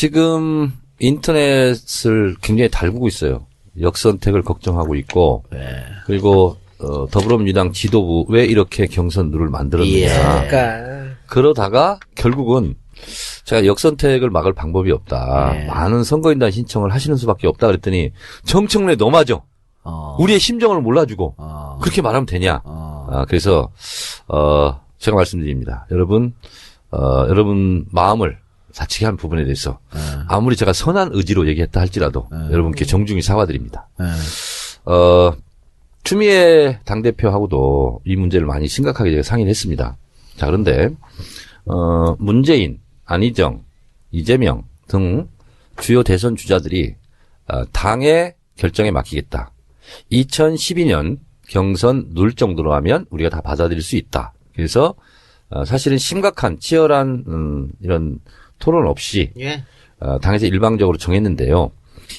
지금 인터넷을 굉장히 달구고 있어요. 역선택을 걱정하고 있고 네. 그리고 어, 더불어민주당 지도부 왜 이렇게 경선 룰을 만들었느냐. 예. 그러니까 그러다가 결국은 제가 역선택을 막을 방법이 없다. 네. 많은 선거인단 신청을 하시는 수밖에 없다 그랬더니 정청래 너마저 어. 우리의 심정을 몰라주고 어. 그렇게 말하면 되냐. 어. 아, 그래서 어, 제가 말씀드립니다. 여러분 어, 여러분 마음을 다치게 한 부분에 대해서 네. 아무리 제가 선한 의지로 얘기했다 할지라도 네. 여러분께 정중히 사과드립니다. 네. 어, 추미애 당대표하고도 이 문제를 많이 심각하게 제가 상의를 했습니다. 자, 그런데, 어, 문재인, 안희정, 이재명 등 주요 대선 주자들이 어, 당의 결정에 맡기겠다. 2012년 경선 눌 정도로 하면 우리가 다 받아들일 수 있다. 그래서 어, 사실은 심각한 치열한 음, 이런 토론 없이 예. 어, 당에서 일방적으로 정했는데요.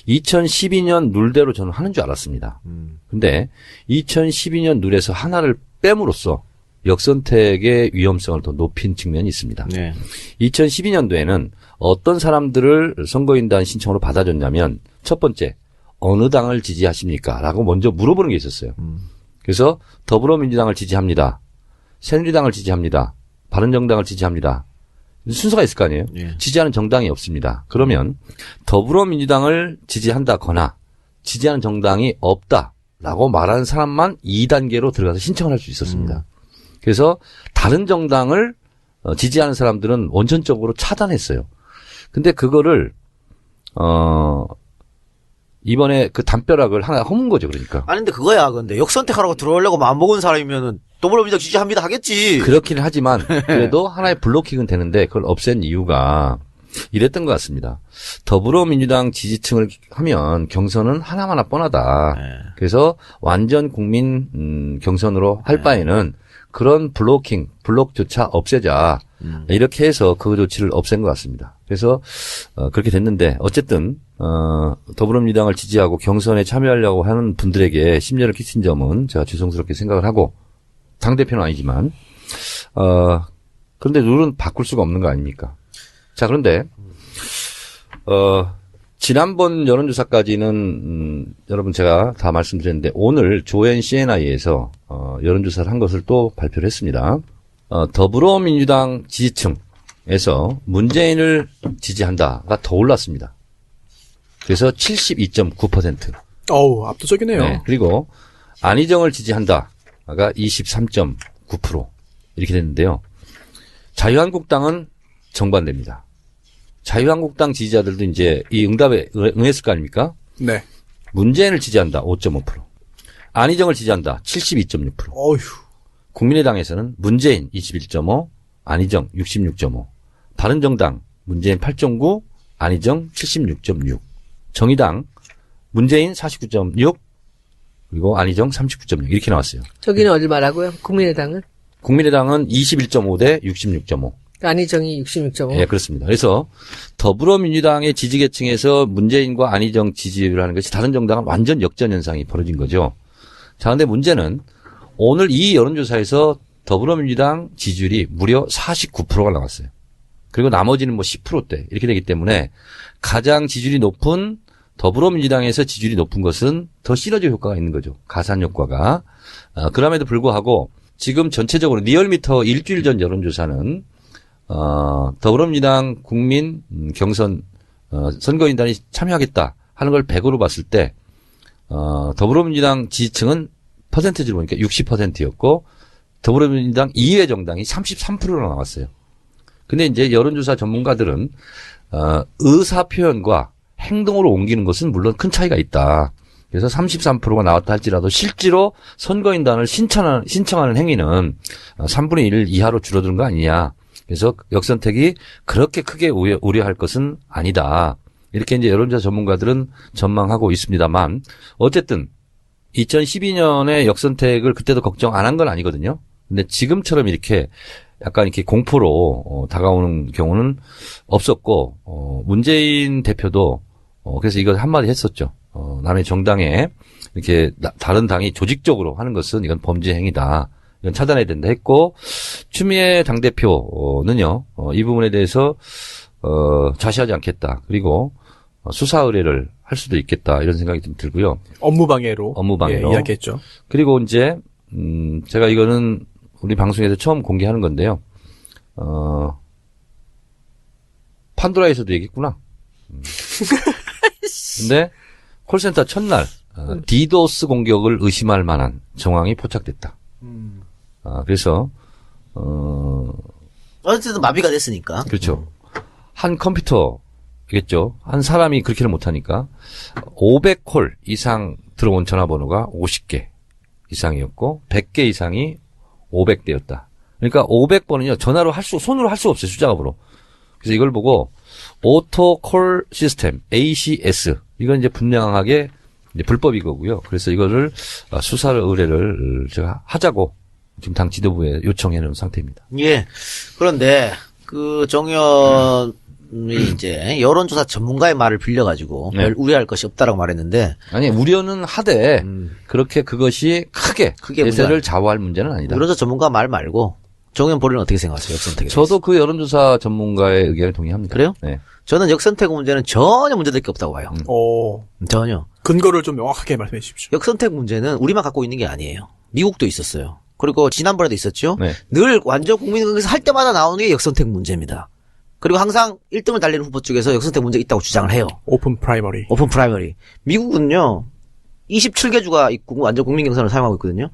2012년 룰대로 저는 하는 줄 알았습니다. 음. 근데 2012년 룰에서 하나를 뺨으로써 역선택의 위험성을 더 높인 측면이 있습니다. 네. 2012년도에는 어떤 사람들을 선거인단 신청으로 받아줬냐면 첫 번째 어느 당을 지지하십니까? 라고 먼저 물어보는 게 있었어요. 음. 그래서 더불어민주당을 지지합니다. 새누리당을 지지합니다. 바른정당을 지지합니다. 순서가 있을 거 아니에요? 예. 지지하는 정당이 없습니다. 그러면 더불어민주당을 지지한다거나 지지하는 정당이 없다라고 말하는 사람만 2단계로 들어가서 신청을 할 수 있었습니다. 그래서 다른 정당을 어, 지지하는 사람들은 원천적으로 차단했어요. 근데 그거를 어 이번에 그 담벼락을 하나 허문 거죠, 그러니까. 아니 근데 그거야. 근데 역선택하라고 들어오려고 마음 먹은 사람이면은 더불어민주당 지지합니다 하겠지. 그렇기는 하지만 그래도 하나의 블로킹은 되는데 그걸 없앤 이유가 이랬던 것 같습니다. 더불어민주당 지지층을 하면 경선은 하나마나 뻔하다. 네. 그래서 완전 국민 음, 경선으로 할 바에는 그런 블로킹, 블록조차 없애자. 음. 이렇게 해서 그 조치를 없앤 것 같습니다. 그래서 어, 그렇게 됐는데 어쨌든 어, 더불어민주당을 지지하고 경선에 참여하려고 하는 분들에게 심려를 끼친 점은 제가 죄송스럽게 생각을 하고 당 대표는 아니지만 어, 그런데 룰은 바꿀 수가 없는 거 아닙니까? 자 그런데 어, 지난번 여론조사까지는 음, 여러분 제가 다 말씀드렸는데 오늘 조엔 CNI에서 어, 여론조사를 한 것을 또 발표를 했습니다. 어, 더불어민주당 지지층에서 문재인을 지지한다가 더 올랐습니다. 그래서 72.9%. 어우 압도적이네요. 네, 그리고 안희정을 지지한다 가 23.9% 이렇게 됐는데요. 자유한국당은 정반대입니다. 자유한국당 지지자들도 이제 이 응답에 응- 응했을 거 아닙니까? 네. 문재인을 지지한다 5.5%. 안희정을 지지한다 72.6%. 어휴. 국민의당에서는 문재인 21.5, 안희정 66.5, 바른정당 문재인 8.9, 안희정 76.6, 정의당 문재인 49.6, 그리고 안희정 39.6 이렇게 나왔어요. 저기는 어딜 말하고요? 국민의당은? 국민의당은 21.5 대 66.5. 안희정이 66.5. 예, 그렇습니다. 그래서 더불어민주당의 지지계층에서 문재인과 안희정 지지를 하는 것이 다른 정당은 완전 역전 현상이 벌어진 거죠. 자, 근데 문제는 오늘 이 여론조사에서 더불어민주당 지지율이 무려 49%가 나왔어요. 그리고 나머지는 뭐 10%대 이렇게 되기 때문에 가장 지지율이 높은 더불어민주당에서 지지율이 높은 것은 더 시너지 효과가 있는 거죠. 가산 효과가. 어, 그럼에도 불구하고 지금 전체적으로 리얼미터 일주일 전 여론조사는 어, 더불어민주당 국민 음, 경선 어, 선거인단이 참여하겠다 하는 걸 100으로 봤을 때 어, 더불어민주당 지지층은 퍼센테이지를 보니까 60%였고 더불어민주당 이외 정당이 33%로 나왔어요. 근데 이제 여론조사 전문가들은 어, 의사 표현과 행동으로 옮기는 것은 물론 큰 차이가 있다. 그래서 33%가 나왔다 할지라도 실제로 선거인단을 신청하는, 신청하는 행위는 어, 3분의 1 이하로 줄어드는 거 아니냐. 그래서 역선택이 그렇게 크게 우려, 우려할 것은 아니다. 이렇게 이제 여론조사 전문가들은 전망하고 있습니다만 어쨌든 2012년에 역선택을 그때도 걱정 안 한 건 아니거든요. 근데 지금처럼 이렇게 약간 이렇게 공포로 어, 다가오는 경우는 없었고 어, 문재인 대표도 어, 그래서 이걸 한마디 했었죠. 어, 남의 정당에 이렇게 나- 다른 당이 조직적으로 하는 것은 이건 범죄 행위다. 이건 차단해야 된다 했고 추미애 당 대표는요 어, 이 부분에 대해서 어, 자시하지 않겠다. 그리고 어, 수사 의뢰를 할 수도 있겠다. 이런 생각이 좀 들고요. 업무 방해로. 업무 방해로. 예, 이야기했죠. 그리고 이제 음, 제가 이거는 우리 방송에서 처음 공개하는 건데요. 어, 판도라에서도 얘기했구나. 음. 근데 콜센터 첫날 어, 디도스 공격을 의심할 만한 정황이 포착됐다. 아, 그래서 어, 어쨌든 마비가 됐으니까. 그렇죠. 한 컴퓨터겠죠. 한 사람이 그렇게는 못하니까 500콜 이상 들어온 전화번호가 50개 이상이었고 100개 이상이 500대였다. 그러니까 500번은요 전화로 할 수 손으로 할 수 없어요 숫자값으로. 그래서 이걸 보고 오토 콜 시스템 ACS 이건 이제 분명하게 이제 불법이 거고요. 그래서 이거를 어, 수사 의뢰를 제가 하자고 지금 당 지도부에 요청해 놓은 상태입니다. 예. 그런데 그 정현이 이제 여론조사 전문가의 말을 빌려가지고 네. 별 우려할 것이 없다라고 말했는데 아니 우려는 하되 음. 그렇게 그것이 크게 크게 대세를 문제 좌우할 문제는 아니다. 여론조사 전문가 말 말고 정현 본인은 어떻게 생각하세요? 역선택에 대해서? 저도 그 여론조사 전문가의 의견에 동의합니다. 그래요? 네. 저는 역선택 문제는 전혀 문제될 게 없다고 봐요. 어, 전혀. 근거를 좀 명확하게 말씀해 주십시오. 역선택 문제는 우리만 갖고 있는 게 아니에요. 미국도 있었어요. 그리고 지난번에도 있었죠. 네. 늘 완전 국민의힘에서 할 때마다 나오는 게 역선택 문제입니다. 그리고 항상 1등을 달리는 후보 쪽에서 역선택 문제가 있다고 주장을 해요. 오픈 프라이머리. 오픈 프라이머리. 미국은요, 27개 주가 있고 완전 국민 경선을 사용하고 있거든요.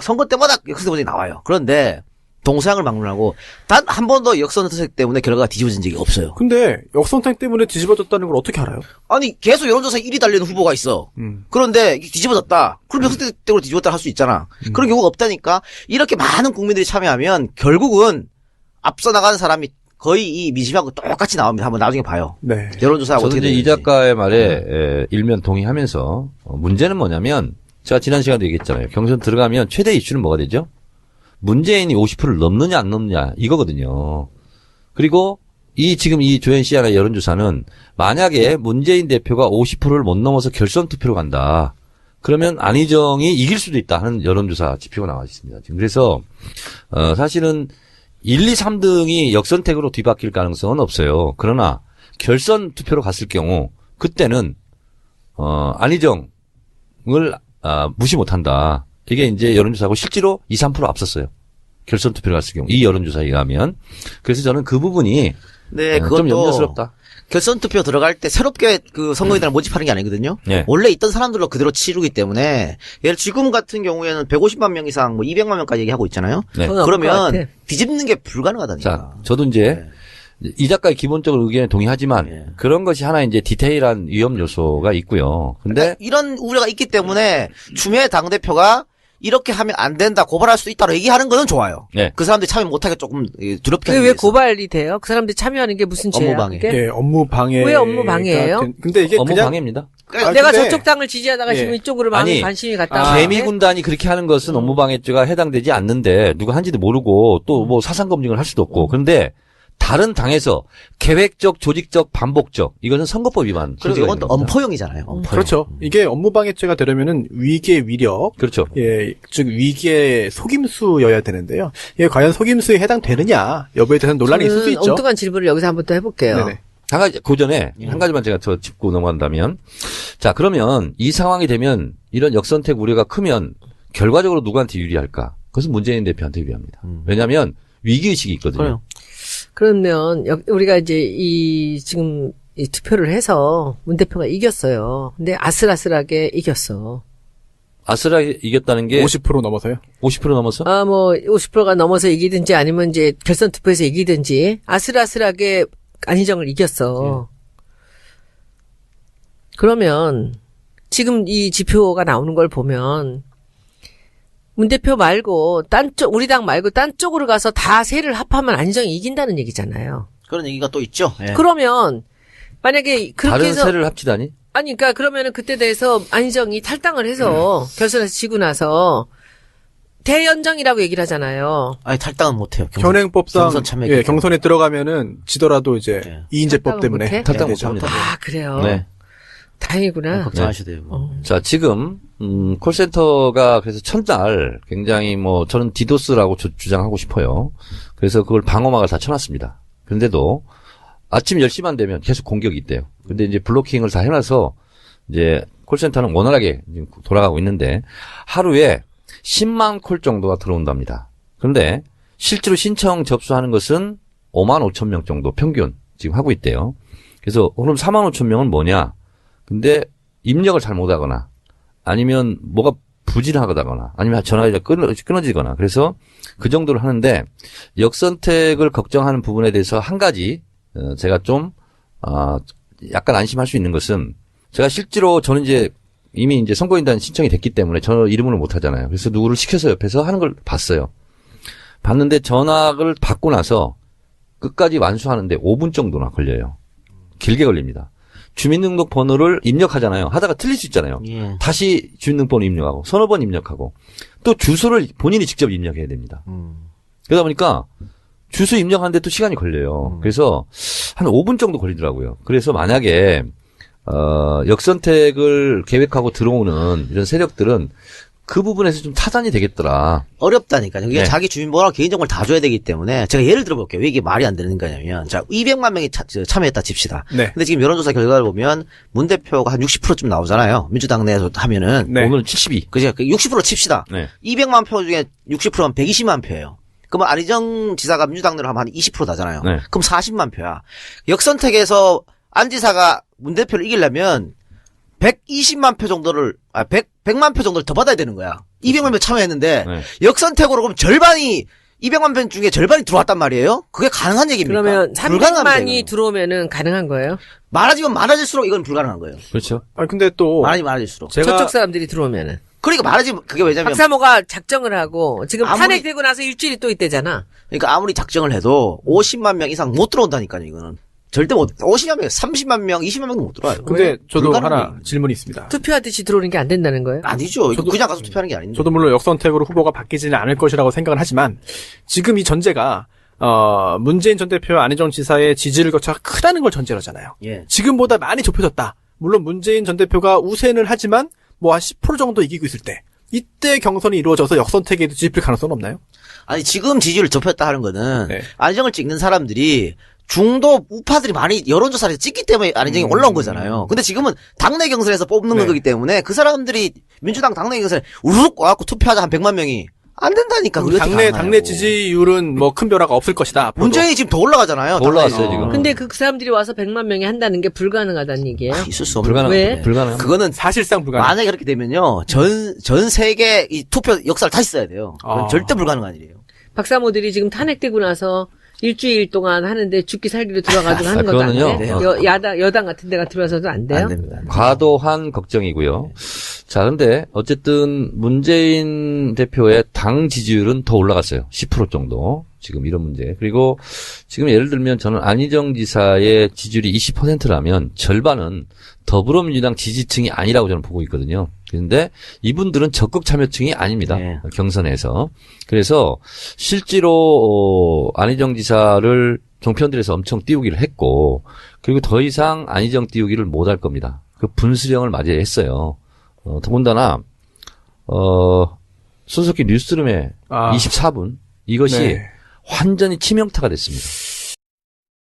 선거 때마다 역선택 문제가 나와요. 그런데 동서양을 막론하고 단 한 번도 역선택 때문에 결과가 뒤집어진 적이 없어요. 근데 역선택 때문에 뒤집어졌다는 걸 어떻게 알아요? 아니 계속 여론조사 1위 달리는 후보가 있어. 음. 그런데 뒤집어졌다. 그럼 역선택 때문에 뒤집었다 할 수 있잖아. 그런 경우가 없다니까. 이렇게 많은 국민들이 참여하면 결국은 앞서 나가는 사람이 거의 이 민심하고 똑같이 나옵니다. 한번 나중에 봐요. 네. 여론조사가 저도 어떻게 이제 이 되는지. 작가의 말에 에, 일면 동의하면서 어, 문제는 뭐냐면 제가 지난 시간도 얘기했잖아요. 경선 들어가면 최대 이슈는 뭐가 되죠? 문재인이 50%를 넘느냐 안 넘느냐 이거거든요. 그리고 이 지금 이 조현 씨 하나 여론조사는 만약에 문재인 대표가 50%를 못 넘어서 결선 투표로 간다. 그러면 안희정이 이길 수도 있다 하는 여론조사 지표가 나와 있습니다. 지금 그래서 어, 사실은 1, 2, 3등이 역선택으로 뒤바뀔 가능성은 없어요. 그러나 결선 투표로 갔을 경우 그때는 어, 안희정을 아, 무시 못한다. 이게 이제 여론조사고 실제로 2, 3% 앞섰어요. 결선 투표로 갔을 경우 이 여론조사에 의하면 그래서 저는 그 부분이 네, 어, 그것도 좀 염려스럽다. 결선 투표 들어갈 때 새롭게 그 선거인단을 모집하는 게 아니거든요. 네. 원래 있던 사람들로 그대로 치르기 때문에 예를 지금 같은 경우에는 150만 명 이상 뭐 200만 명까지 얘기하고 있잖아요. 네. 그러면 뒤집는 게 불가능하다니까. 자, 저도 이제 이 작가의 기본적인 의견에 동의하지만 네. 그런 것이 하나 이제 디테일한 위험 요소가 있고요. 근데 그러니까 이런 우려가 있기 때문에 추미애 당 대표가 이렇게 하면 안 된다 고발할 수 있다고 얘기하는 거는 좋아요. 네. 그 사람들이 참여 못하게 조금 예, 두렵게 그게 왜. 고발이 돼요? 그 사람들이 참여하는 게 무슨 죄야? 업무 방해. 그게? 예, 업무 방해. 왜 업무 방해예요? 근데 이게 업무 그냥 방해입니다. 그러니까 아, 내가 근데- 저쪽 당을 지지하다가 예. 지금 이쪽으로 마음이 아니, 관심이 갔다. 아, 왔는데 개미 군단이 그렇게 하는 것은 업무방해죄가 해당되지 않는데 누가 한지도 모르고 또 뭐 사상 검증을 할 수도 없고 그런데 다른 당에서 계획적, 조직적, 반복적 이것은 선거법 위반. 소지가 이건 또 겁니다. 엄포형이잖아요. 엄포형. 그렇죠. 이게 업무 방해죄가 되려면은 위기의 위력, 그렇죠. 예, 즉 위기의 속임수여야 되는데요. 이게 과연 속임수에 해당되느냐 여부에 대해서는 논란이 있을 수 있죠. 엉뚱한 질문을 여기서 한번 또 해볼게요. 네네. 한 가지 그 전에 한 가지만 제가 더 짚고 넘어간다면 자 그러면 이 상황이 되면 이런 역선택 우려가 크면 결과적으로 누구한테 유리할까? 그것은 문재인 대표한테 유리합니다. 왜냐하면 위기 의식이 있거든요. 그래요. 그러면 여- 우리가 이제 이 지금 이 투표를 해서 문 대표가 이겼어요. 근데 아슬아슬하게 이겼어. 아슬하게 이겼다는 게 50% 넘어서요. 50% 넘어서? 아, 뭐, 50%가 넘어서 이기든지 아니면 이제 결선 투표에서 이기든지 아슬아슬하게 안희정을 이겼어. 그러면 지금 이 지표가 나오는 걸 보면 문 대표 말고 딴 쪽, 우리 당 말고 딴 쪽으로 가서 다 세를 합하면 안희정이 이긴다는 얘기잖아요. 그런 얘기가 또 있죠. 예. 그러면 만약에 그렇게 다른 해서 세를 합치다니? 아니, 그러니까 그러면은 그때 대해서 안희정이 탈당을 해서 결선에서 지고 나서 대연정이라고 얘기를 하잖아요. 아니 탈당은 못해요. 경선. 현행법상 경선 참여 예, 경선에 들어가면 지더라도 이제 네. 이인제법 때문에 못해? 탈당. 못합니다. 아, 그래요. 네. 다행이구나. 걱정하셔도 돼요. 뭐. 자, 지금, 음, 콜센터가 그래서 첫날 굉장히 뭐, 저는 디도스라고 주, 장하고 싶어요. 그래서 그걸 방어막을 다 쳐놨습니다. 그런데도 아침 10시만 되면 계속 공격이 있대요. 근데 이제 블로킹을 다 해놔서 이제 콜센터는 원활하게 돌아가고 있는데 하루에 10만 콜 정도가 들어온답니다. 그런데 실제로 신청 접수하는 것은 5만 5천 명 정도 평균 지금 하고 있대요. 그래서 그럼 4만 5천 명은 뭐냐? 근데 입력을 잘 못하거나 아니면 뭐가 부진하거나 아니면 전화가 끊어, 끊어지거나 그래서 그 정도를 하는데 역선택을 걱정하는 부분에 대해서 한 가지 어, 제가 좀 아, 약간 안심할 수 있는 것은 제가 실제로 저는 이제 이미 이제 선거인단 신청이 됐기 때문에 저 이름을 못 하잖아요. 그래서 누구를 시켜서 옆에서 하는 걸 봤어요. 봤는데 전화를 받고 나서 끝까지 완수하는데 5분 정도나 걸려요. 길게 걸립니다. 주민등록 번호를 입력하잖아요. 하다가 틀릴 수 있잖아요. 예. 다시 주민등록번호 입력하고 서너 번 입력하고 또 주소를 본인이 직접 입력해야 됩니다. 음. 그러다 보니까 주소 입력하는데 또 시간이 걸려요. 그래서 한 5분 정도 걸리더라고요. 그래서 만약에 어, 역선택을 계획하고 들어오는 이런 세력들은 그 부분에서 좀 타산이 되겠더라. 어렵다니까요. 이게 네. 자기 주민번호 개인정보를 다 줘야 되기 때문에 제가 예를 들어볼게요. 왜 이게 말이 안 되는 거냐면 자 200만 명이 차- 저, 참여했다 칩시다. 네. 근데 지금 여론조사 결과를 보면 문 대표가 한 60%쯤 나오잖아요. 민주당 내에서 하면은 네. 오늘은 72. 그죠? 60% 칩시다. 네. 200만 표 중에 60%면 120만 표예요. 그러면 안희정 지사가 민주당 내로 하면 한 20% 나잖아요. 네. 그럼 40만 표야. 역선택에서 안 지사가 문 대표를 이기려면 120만 표 정도를 아 100, 100만 표 정도를 더 받아야 되는 거야. 200만 표 참여했는데 네. 역선택으로 그럼 절반이 200만 표 중에 절반이 들어왔단 말이에요? 그게 가능한 얘기입니까? 그러면 불가능합니다, 300만이 이거는. 들어오면은 가능한 거예요? 많아지면 많아질수록 이건 불가능한 거예요. 그렇죠. 아니 근데 또 많아지면 많아질수록. 제가 저쪽 사람들이 들어오면은. 그러니까 많아지면 그게 왜냐면 박사모가 작정을 하고 지금 아무리- 탄핵되고 나서 일주일이 또 있대잖아. 그러니까 아무리 작정을 해도 50만 명 이상 못 들어온다니까요, 이거는. 절대 못, 50만 명, 30만 명, 20만 명도 못 들어와요. 근데 저도 하나 질문이 있습니다. 투표하듯이 들어오는 게 안 된다는 거예요? 아니죠. 저도- 그냥 가서 투표하는 게 아닌데. 저도 물론 역선택으로 후보가 바뀌지는 않을 것이라고 생각을 하지만 지금 이 전제가 어, 문재인 전 대표 안희정 지사의 지지율 격차가 크다는 걸 전제로 하잖아요. 예. 지금보다 많이 좁혀졌다. 물론 문재인 전 대표가 우세는 하지만 뭐 한 10% 정도 이기고 있을 때 이때 경선이 이루어져서 역선택에 뒤집힐 가능성은 없나요? 아니, 지금 지지율을 좁혔다 하는 거는 네. 안희정을 찍는 사람들이 중도 우파들이 많이 여론조사를 찍기 때문에 안희정이 음. 올라온 거잖아요. 근데 지금은 당내 경선에서 뽑는 네. 거기 때문에 그 사람들이 민주당 당내 경선에 우르륵 와갖고 투표하자 한 100만 명이 안 된다니까. 어떻게 당내. 당내 지지율은 뭐 큰 변화가 없을 것이다. 앞으로도. 문재인이 지금 더 올라가잖아요. 더 올라왔어요. 지금. 근데 그 사람들이 와서 100만 명이 한다는 게 불가능하다는 얘기예요? 아, 있을 수 없는 불가능. 왜? 불가능. 그거는 사실상 불가능. 만약에 그렇게 되면요, 전, 전 세계 이 투표 역사를 다시 써야 돼요. 그건 아. 절대 불가능한 일이에요. 박사모들이 지금 탄핵되고 나서 일주일 동안 하는데 죽기 살기로 들어가지고 하는 아, 것도 안 그거는요. 돼? 어. 여, 야당, 여당 같은 데가 들어와서도 안 돼요? 안 됩니다. 과도한 걱정이고요. 자, 근데 어쨌든 문재인 대표의 당 지지율은 더 올라갔어요. 10% 정도. 지금 이런 문제. 그리고 지금 예를 들면 저는 안희정 지사의 지지율이 20%라면 절반은 더불어민주당 지지층이 아니라고 저는 보고 있거든요. 그런데 이분들은 적극 참여층이 아닙니다. 네. 경선에서. 그래서 실제로 어, 안희정 지사를 종편들에서 엄청 띄우기를 했고 그리고 더 이상 안희정 띄우기를 못 할 겁니다. 그 분수령을 맞이했어요. 어, 더군다나 어 손석희 뉴스룸의 아. 24분 이것이 네. 완전히 치명타가 됐습니다.